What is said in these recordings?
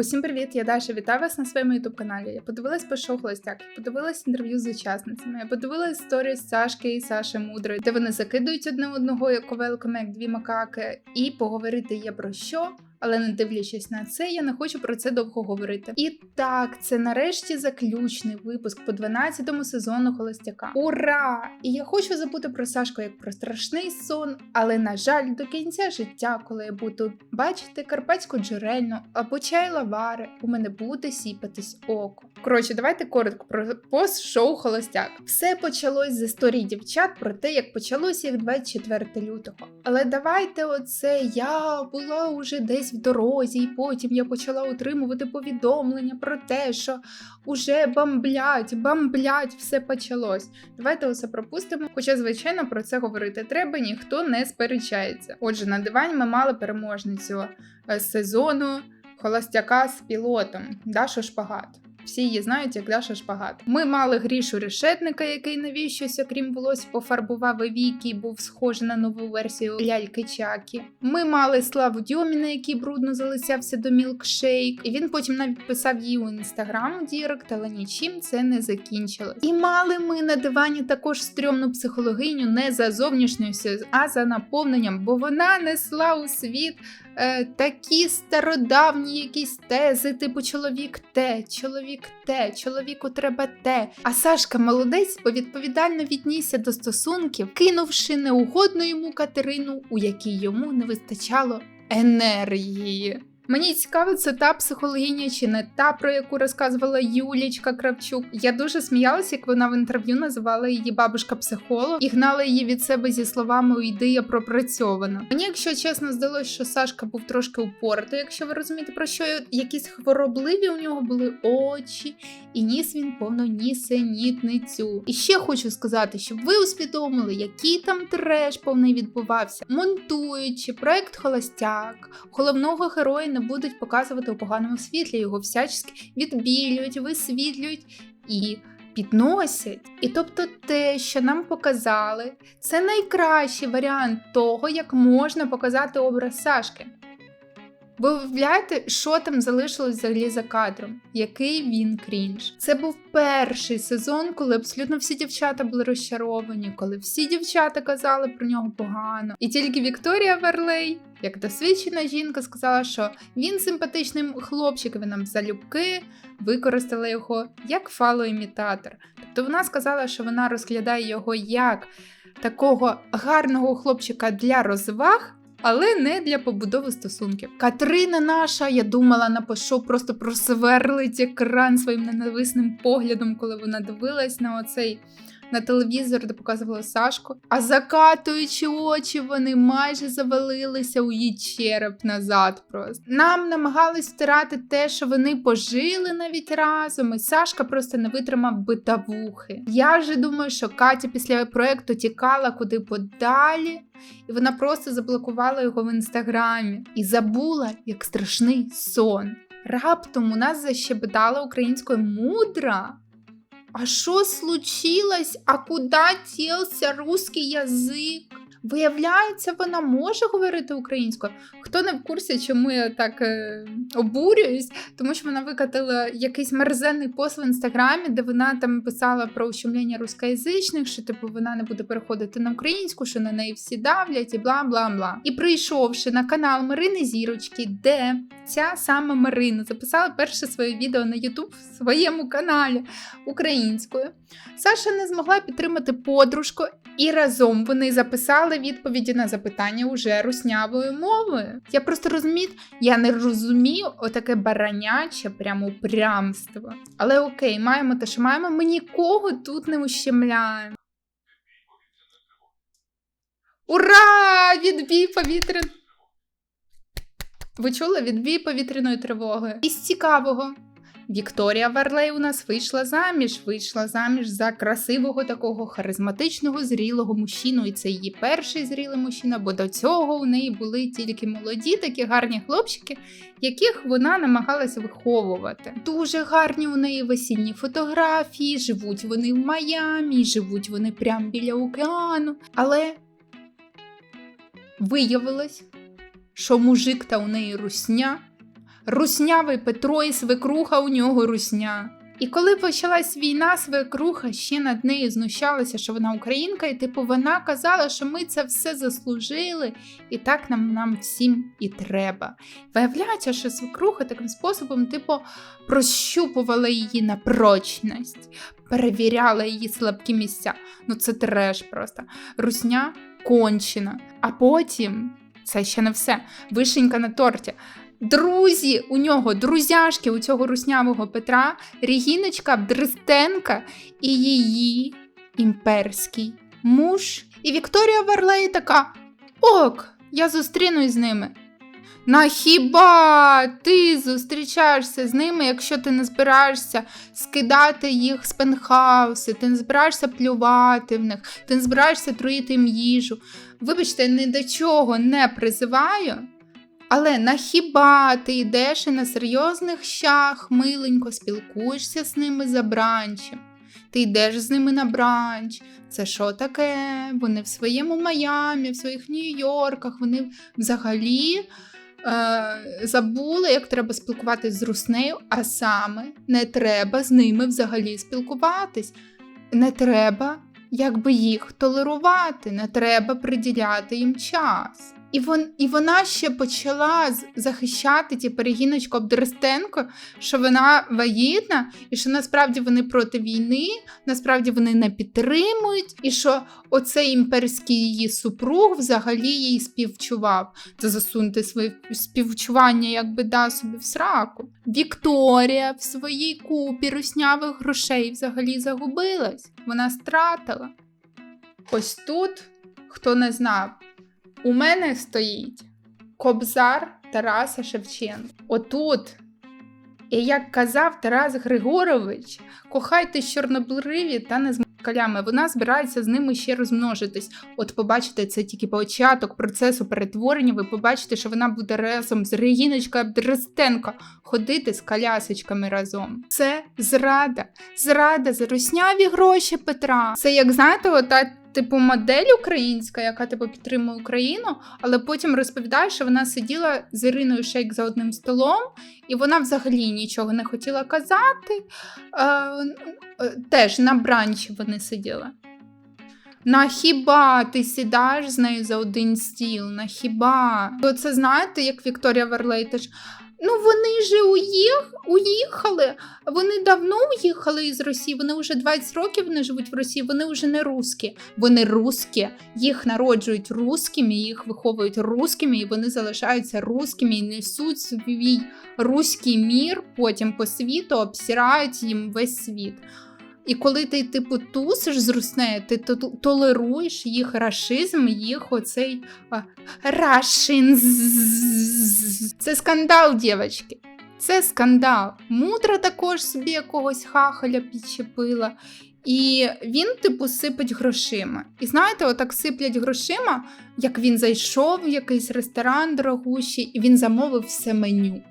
Усім привіт! Я Даша. Вітаю вас на своєму ютуб каналі. Я подивилась по шоу Холостяк, я подивилась інтерв'ю з учасницями. Я подивилась історію з Сашки і Саші Мудрої, де вони закидують одне одного як ковелками, як дві макаки, і поговорити є про що. Але не дивлячись на це, я не хочу про це довго говорити. І так, це нарешті заключний випуск по 12-му сезону Холостяка. Ура! І я хочу забути про Сашку як про страшний сон, але на жаль, до кінця життя, коли я буду бачити карпатську джерельну або чай лавари, у мене буде сіпатись око. Коротше, давайте коротко про пост-шоу Холостяк. Все почалось з історії дівчат про те, як почалося їх 24 лютого. Але давайте оце я була уже десь в дорозі, і потім я почала отримувати повідомлення про те, що уже бамблять, бамблять, все почалось. Давайте усе пропустимо. Хоча, звичайно, про це говорити треба, ніхто не сперечається. Отже, на дивані ми мали переможницю е, сезону холостяка з пілотом Дашу Шпагат. Всі її знають, як Даша Шпагат. Ми мали грішу решетника, який навіщось, окрім волосся, пофарбував віки і був схожий на нову версію ляльки Чакі. Ми мали Славу Дьоміна, який брудно залицявся до мілкшейк, і він потім навіть писав їй у інстаграм Дірект, але нічим це не закінчилось. І мали ми на дивані також стрьомну психологиню не за зовнішністю, а за наповненням, бо вона несла у світ е, такі стародавні якісь тези, типу чоловік те, чоловік те, чоловіку треба те. А Сашка молодець, бо відповідально віднісся до стосунків, кинувши неугодну йому Катерину, у якій йому не вистачало енергії. Мені цікаво, це та психологиня чи не та, про яку розказувала Юлічка Кравчук. Я дуже сміялася, як вона в інтерв'ю називала її бабушка психолог і гнала її від себе зі словами «Уйди, я пропрацьована. Мені, якщо чесно, здалося, що Сашка був трошки упоротий, якщо ви розумієте, про що якісь хворобливі у нього були очі, і ніс він повно нісенітницю. І ще хочу сказати, щоб ви усвідомили, який там треш повний відбувався, монтуючи проект Холостяк, головного героя не будуть показувати у поганому світлі, його всячески відбілюють, висвітлюють і. Підносять, і тобто те, що нам показали, це найкращий варіант того, як можна показати образ Сашки. Ви уявляєте, що там залишилось взагалі за кадром? Який він крінж? Це був перший сезон, коли абсолютно всі дівчата були розчаровані, коли всі дівчата казали про нього погано. І тільки Вікторія Верлей, як досвідчена жінка, сказала, що він симпатичний хлопчик, ви нам залюбки використали його як фалоімітатор. Тобто вона сказала, що вона розглядає його як такого гарного хлопчика для розваг. Але не для побудови стосунків. Катерина наша, я думала, на пошов просто просверлить екран своїм ненависним поглядом, коли вона дивилась на оцей на телевізор, де показувала Сашку. А закатуючи очі, вони майже завалилися у її череп назад. Просто нам намагались втирати те, що вони пожили навіть разом, і Сашка просто не витримав битавухи. Я вже думаю, що Катя після проекту тікала куди подалі. І вона просто заблокувала його в інстаграмі і забула, як страшний сон. Раптом у нас защебетала українською мудра. А що случилось? А куда ділся русский язик? Виявляється, вона може говорити українською. Хто не в курсі, чому я так е, обурююсь, тому що вона викатила якийсь мерзенний пост в інстаграмі, де вона там писала про ущемлення рускоязичних, що типу вона не буде переходити на українську, що на неї всі давлять і бла бла бла. І прийшовши на канал Марини Зірочки, де ця сама Марина записала перше своє відео на Ютуб в своєму каналі українською. Саша не змогла підтримати подружку, і разом вони записали відповіді на запитання уже руснявою мовою. Я просто розумію, я не розумію отаке бараняче прямо упрямство. Але окей, маємо те, що маємо. Ми нікого тут не ущемляємо. Ура! Відбій повітря. Ви чули відбій повітряної тривоги? Із цікавого. Вікторія Варлей у нас вийшла заміж, вийшла заміж за красивого такого харизматичного зрілого мужчину. І це її перший зрілий мужчина, бо до цього у неї були тільки молоді, такі гарні хлопчики, яких вона намагалася виховувати. Дуже гарні у неї весільні фотографії, живуть вони в Майамі, живуть вони прямо біля океану. Але виявилось, що мужик та у неї русня Руснявий Петро і свекруха у нього русня. І коли почалась війна, свекруха ще над нею знущалася, що вона українка, і типу вона казала, що ми це все заслужили, і так нам, нам всім і треба. Виявляється, що свекруха таким способом, типу, прощупувала її на прочність, перевіряла її слабкі місця. Ну це треш просто. Русня кончена. А потім це ще не все. Вишенька на торті. Друзі у нього, друзяшки у цього руснявого Петра, Регіночка Дрестенка і її імперський муж. І Вікторія Варлей така: Ок, я зустрінусь з ними. На хіба ти зустрічаєшся з ними, якщо ти не збираєшся скидати їх з пентхауси, ти не збираєшся плювати в них, ти не збираєшся труїти їм їжу. Вибачте, ні до чого не призиваю. Але на хіба ти йдеш і на серйозних щах миленько спілкуєшся з ними за бранчем? Ти йдеш з ними на бранч. Це що таке? Вони в своєму Майамі, в своїх Нью-Йорках, вони взагалі е, забули, як треба спілкуватись з руснею, а саме не треба з ними взагалі спілкуватись. Не треба якби їх толерувати, не треба приділяти їм час. І вон, і вона ще почала захищати ті перегіночку Обдрестенко, що вона вагітна, і що насправді вони проти війни, насправді вони не підтримують, і що оцей імперський її супруг взагалі їй співчував. Це засунути своє співчування, якби да собі в сраку. Вікторія в своїй купі руснявих грошей взагалі загубилась. Вона стратила. Ось тут, хто не знав, у мене стоїть Кобзар Тараса Шевченка. Отут. І як казав Тарас Григорович, кохайтесь чорнобриві та не з москалями. Вона збирається з ними ще розмножитись. От побачите, це тільки початок процесу перетворення. Ви побачите, що вона буде разом з Регіночкою Абдрестенко ходити з колясочками разом. Це зрада. Зрада за русняві гроші Петра. Це як знаєте, ота типу модель українська, яка типу підтримує Україну, але потім розповідає, що вона сиділа з Іриною Шейк за одним столом, і вона взагалі нічого не хотіла казати. Е, теж на бранчі вони сиділи. На хіба ти сідаєш з нею за один стіл? На хіба? Оце знаєте, як Вікторія Верлей теж. Ну, вони уїх, уїхали. Вони давно уїхали із Росії. Вони вже 20 років не живуть в Росії. Вони вже не русські. Вони русські. Їх народжують русскими, їх виховують русскими, і вони залишаються русскими і несуть свій руський мір потім по світу, обсирають їм весь світ. І коли ти, типу, тусиш з руснею, ти толеруєш їх рашизм, їх оцей а. Це скандал, дівчатки. Це скандал. Мудра також собі якогось хахаля підчепила. І він, типу, сипить грошима. І знаєте, отак сиплять грошима, як він зайшов в якийсь ресторан дорогущий, і він замовив все меню.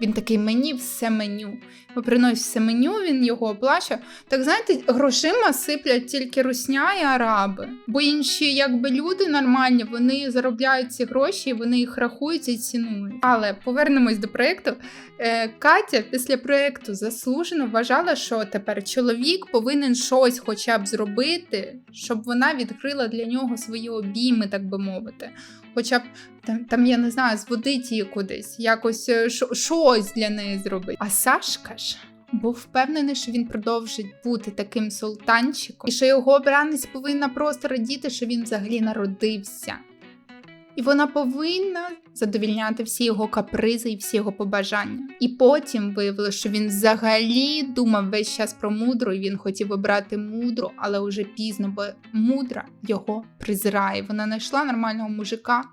Він такий мені все меню. Бо приносить все меню, він його оплачує. Так знаєте, грошима сиплять тільки русня і араби. Бо інші, якби люди нормальні, вони заробляють ці гроші, вони їх рахують і цінують. Але повернемось до проєкту. Е, Катя після проєкту заслужено вважала, що тепер чоловік повинен щось хоча б зробити, щоб вона відкрила для нього свої обійми, так би мовити. Хоча б там, там я не знаю, зводить її кудись, якось е, щось для неї зробити. А Сашка ж був впевнений, що він продовжить бути таким султанчиком, і що його обранець повинна просто радіти, що він взагалі народився. І вона повинна задовільняти всі його капризи і всі його побажання. І потім виявилося, що він взагалі думав весь час про мудру, і він хотів обрати мудру, але вже пізно, бо мудра його презирає. Вона знайшла нормального мужика,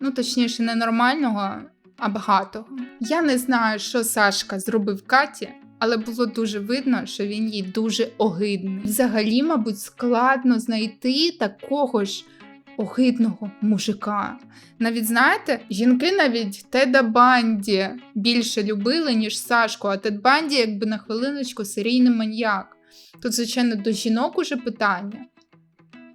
ну точніше, не нормального, а багатого. Я не знаю, що Сашка зробив Каті. Але було дуже видно, що він їй дуже огидний. Взагалі, мабуть, складно знайти такого ж огидного мужика. Навіть знаєте, жінки навіть Теда Банді більше любили, ніж Сашку, а Тед Банді, якби на хвилиночку, серійний маньяк. Тут, звичайно, до жінок уже питання.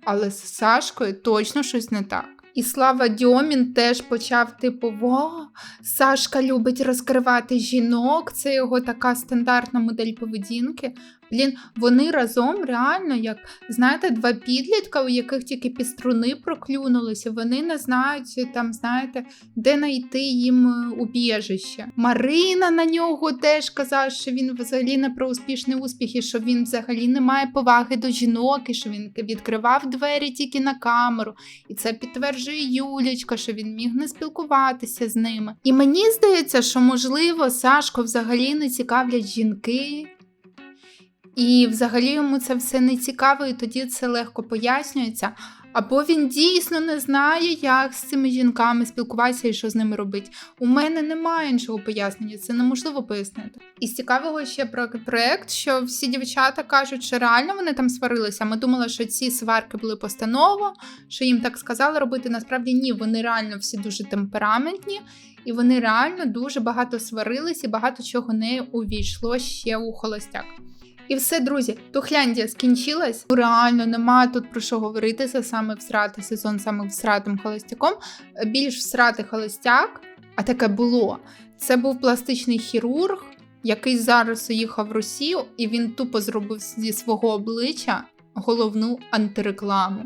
Але з Сашкою точно щось не так. І Слава Дьомін теж почав, типу, во, Сашка любить розкривати жінок, це його така стандартна модель поведінки. Блін, вони разом реально, як знаєте, два підлітка, у яких тільки піструни проклюнулися, вони не знають там, знаєте, де знайти їм е, убіжище. Марина на нього теж казала, що він взагалі не про успішний успіх, і що він взагалі не має поваги до жінок, і що він відкривав двері тільки на камеру. І це підтверджує Юлічка, що він міг не спілкуватися з ними. І мені здається, що можливо Сашко взагалі не цікавлять жінки. І взагалі йому це все не цікаво, і тоді це легко пояснюється. Або він дійсно не знає, як з цими жінками спілкуватися і що з ними робити. У мене немає іншого пояснення, це неможливо пояснити. І з цікавого ще про проект, що всі дівчата кажуть, що реально вони там сварилися. Ми думали, що ці сварки були постанова, що їм так сказали робити. Насправді ні, вони реально всі дуже темпераментні, і вони реально дуже багато сварились, і багато чого не увійшло ще у холостяк. І все, друзі, Тухляндія скінчилась. Реально немає тут про що говорити. Це саме всрати сезон, саме всратим холостяком. Більш всрати холостяк, а таке було. Це був пластичний хірург, який зараз уїхав в Росію, і він тупо зробив зі свого обличчя головну антирекламу.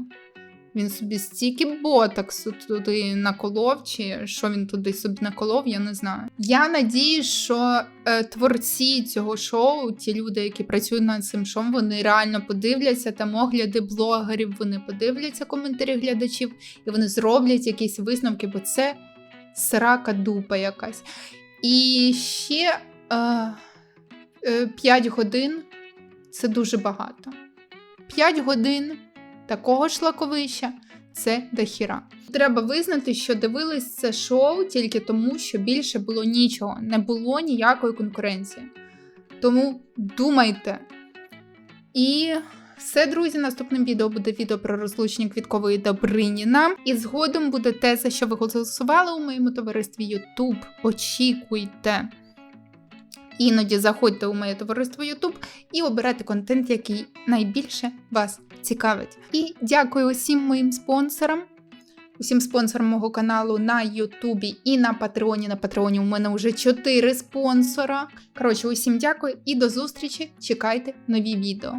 Він собі стільки ботоксу туди наколов, чи що він туди собі наколов, я не знаю. Я надію, що е, творці цього шоу, ті люди, які працюють над цим шоу, вони реально подивляться там огляди блогерів, вони подивляться коментарі глядачів і вони зроблять якісь висновки, бо це срака дупа якась. І ще е, е, 5 годин це дуже багато. 5 годин такого шлаковища це дохіра. Треба визнати, що дивились це шоу тільки тому, що більше було нічого, не було ніякої конкуренції. Тому думайте. І все, друзі, наступним відео буде відео про розлучення Квіткової Добриніна. І згодом буде те, за що ви голосували у моєму товаристві YouTube. Очікуйте. Іноді заходьте у моє товариство YouTube і обирайте контент, який найбільше вас цікавить. І дякую усім моїм спонсорам, усім спонсорам мого каналу на Ютубі і на Патреоні. На Патреоні у мене вже 4 спонсора. Коротше, усім дякую і до зустрічі! Чекайте нові відео.